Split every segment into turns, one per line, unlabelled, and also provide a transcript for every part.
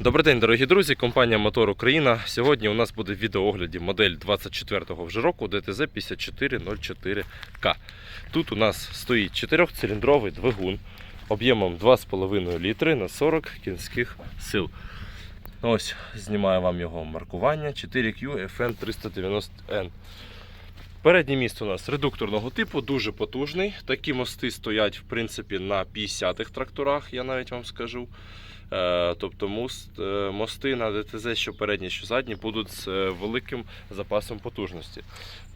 Добрий день, дорогі друзі. Компанія Мотор Україна. Сьогодні у нас буде в відеоогляді модель 24-го вже року DTZ 5404К. Тут у нас стоїть 4-циліндровий двигун об'ємом 2,5 літри на 40 кінських сил. Ось знімаю вам його маркування 4Q FN 390N. Переднє місце у нас редукторного типу, дуже потужний. Такі мости стоять в принципі на 50-х тракторах, я навіть вам скажу. Е, Тобто е, мости на ДТЗ, що передні, що задні, будуть з е, великим запасом потужності.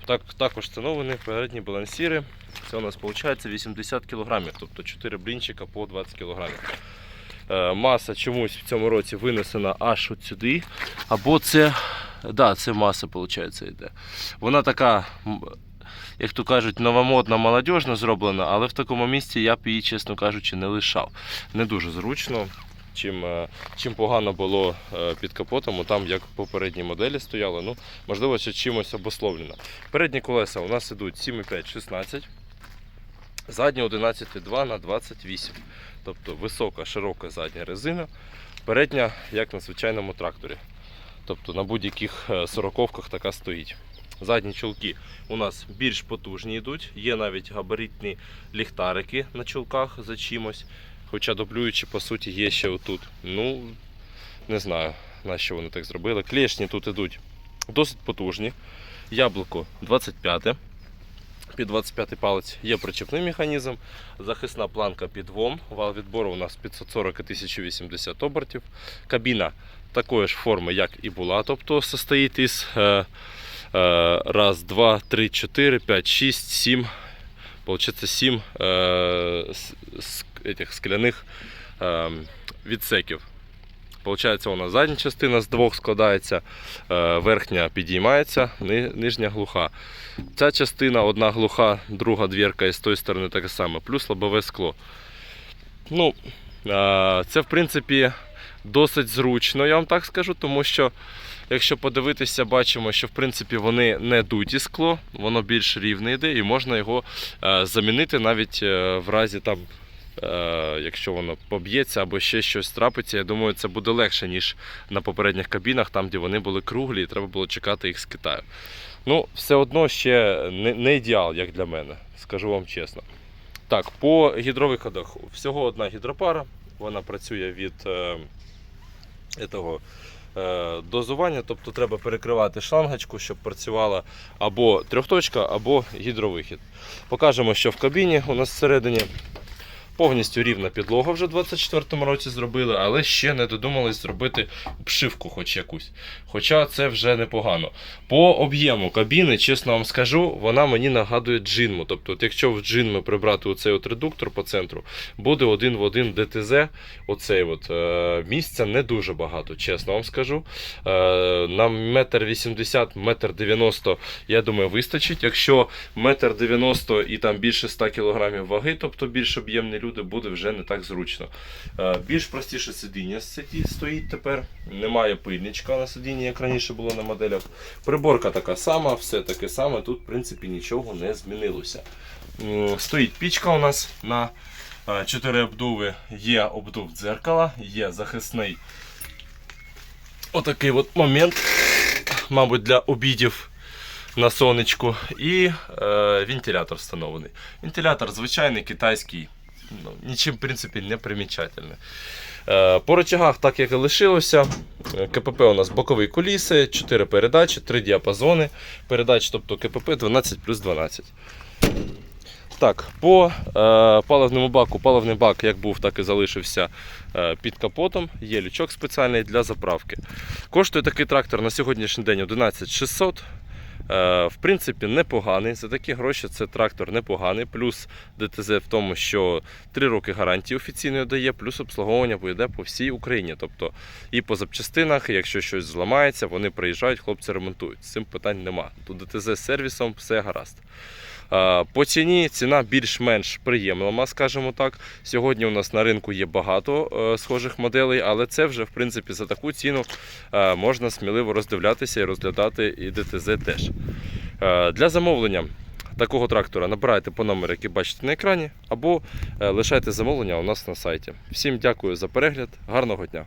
Так, також встановлені передні балансіри. Це у нас виходить 80 кг, тобто 4 блінчика по 20 кг. Маса чомусь в цьому році винесена аж от сюди. Або це, да, це маса, виходить, йде. Вона така, як то кажуть, новомодна, молодіжна зроблена, але в такому місці я б її, чесно кажучи, не лишав. Не дуже зручно. Чим, е, чим погано було е, під капотом, там як попередні моделі стояли, ну, можливо, ще чимось обусловлено. Передні колеса у нас ідуть 7,5, 16, задні 11,2 на 28. Тобто висока, широка задня резина, передня, як на звичайному тракторі. Тобто на будь-яких е, сороковках така стоїть. Задні чулки у нас більш потужні йдуть, є навіть габаритні ліхтарики на чулках за чимось. Хоча дублюючі, по суті, є ще отут. Ну, не знаю, на що вони так зробили. Клешні тут ідуть досить потужні. Яблуко 25 під 25 палець є причепний механізм, захисна планка під ВОМ, вал відбору у нас 540 і 1080 обертів. Кабіна такої ж форми, як і була, тобто состоїть із е, е, раз, два, три, чотири, п'ять, шість, сім. Получается 7 е, с- с- этих скляних е, відсеків. Получається, нас задня частина з двох складається, е, верхня підіймається, нижня глуха. Ця частина одна глуха, друга двірка і з тої сторони таке саме, плюс лобове скло. Ну, е, це в принципі досить зручно, я вам так скажу, тому що якщо подивитися, бачимо, що в принципі вони не дуті скло, воно більш рівне йде і можна його е, замінити навіть в разі там. Е, Якщо воно поб'ється або ще щось трапиться, я думаю, це буде легше, ніж на попередніх кабінах, там, де вони були круглі, і треба було чекати їх з Китаю. Ну, все одно ще не, ідеал, як для мене, скажу вам чесно. Так, по гідровиходах всього одна гідропара, вона працює від е, этого, е, дозування, тобто треба перекривати шлангочку, щоб працювала або трьохточка, або гідровихід. Покажемо, що в кабіні у нас всередині. Повністю рівна підлога вже в 24-му році зробили, але ще не додумались зробити обшивку хоч якусь. Хоча це вже непогано. По об'єму кабіни, чесно вам скажу, вона мені нагадує джинму. Тобто, от якщо в джинми прибрати оцей от редуктор по центру, буде один в один ДТЗ. Оцей от, е, місця не дуже багато, чесно вам скажу. Е, на метр вісімдесят, метр дев'яносто, я думаю, вистачить. Якщо метр дев'яносто і там більше 100 кг ваги, тобто більш об'ємні люди, буде вже не так зручно. Е, більш простіше сидіння стоїть тепер. Немає пильничка на сидінні, як раніше було на моделях. Приборка така сама, все таке саме. Тут, в принципі, нічого не змінилося. Стоїть пічка у нас на 4 обдуви. Є обдув дзеркала, є захисний отакий от момент, мабуть, для обідів на сонечку. І е, вентилятор встановлений. Вентилятор звичайний китайський, нічим в принципі не примічательний. Е, По рычагах, так як і лишилося, КПП у нас бокові коліси, 4 передачі, 3 діапазони передач, тобто КПП 12 плюс 12. Так, по е, паливному баку, паливний бак як був, так і залишився е, під капотом. Є лючок спеціальний для заправки. Коштує такий трактор на сьогоднішній день 11 600. Е, в принципі, непоганий. За такі гроші це трактор непоганий. Плюс ДТЗ в тому, що 3 роки гарантії офіційної дає, плюс обслуговування буде по всій Україні. Тобто і по запчастинах, якщо щось зламається, вони приїжджають, хлопці ремонтують. З цим питань нема. Тут ДТЗ з сервісом все гаразд. Е, По ціні ціна більш-менш приємлива, скажімо так. Сьогодні у нас на ринку є багато е, схожих моделей, але це вже в принципі за таку ціну е, можна сміливо роздивлятися і розглядати і ДТЗ теж. Для замовлення такого трактора набирайте по номеру, який бачите на екрані, або лишайте замовлення у нас на сайті. Всім дякую за перегляд, гарного дня!